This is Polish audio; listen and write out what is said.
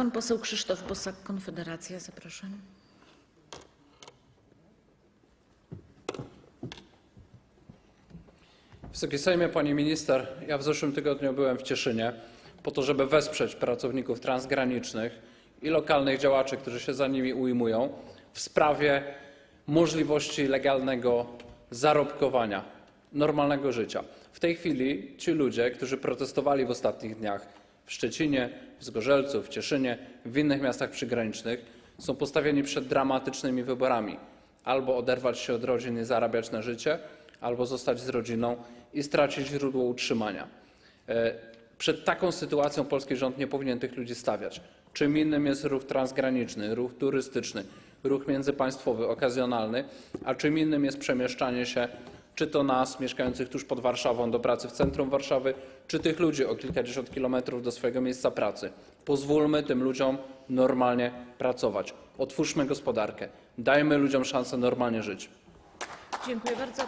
pan poseł Krzysztof Bosak, Konfederacja, zapraszam. Wysoki Sejmie, Pani Minister, ja w zeszłym tygodniu byłem w Cieszynie po to, żeby wesprzeć pracowników transgranicznych i lokalnych działaczy, którzy się za nimi ujmują w sprawie możliwości legalnego zarobkowania, normalnego życia. W tej chwili ci ludzie, którzy protestowali w ostatnich dniach w Szczecinie, w Zgorzelcu, w Cieszynie, w innych miastach przygranicznych, są postawieni przed dramatycznymi wyborami: albo oderwać się od rodzin i zarabiać na życie, albo zostać z rodziną i stracić źródło utrzymania. E, Przed taką sytuacją polski rząd nie powinien tych ludzi stawiać. Czym innym jest ruch transgraniczny, ruch turystyczny, ruch międzypaństwowy, okazjonalny, a czym innym jest przemieszczanie się czy to nas, mieszkających tuż pod Warszawą, do pracy w centrum Warszawy, czy tych ludzi o kilkadziesiąt kilometrów do swojego miejsca pracy. Pozwólmy tym ludziom normalnie pracować. Otwórzmy gospodarkę. Dajmy ludziom szansę normalnie żyć. Dziękuję bardzo.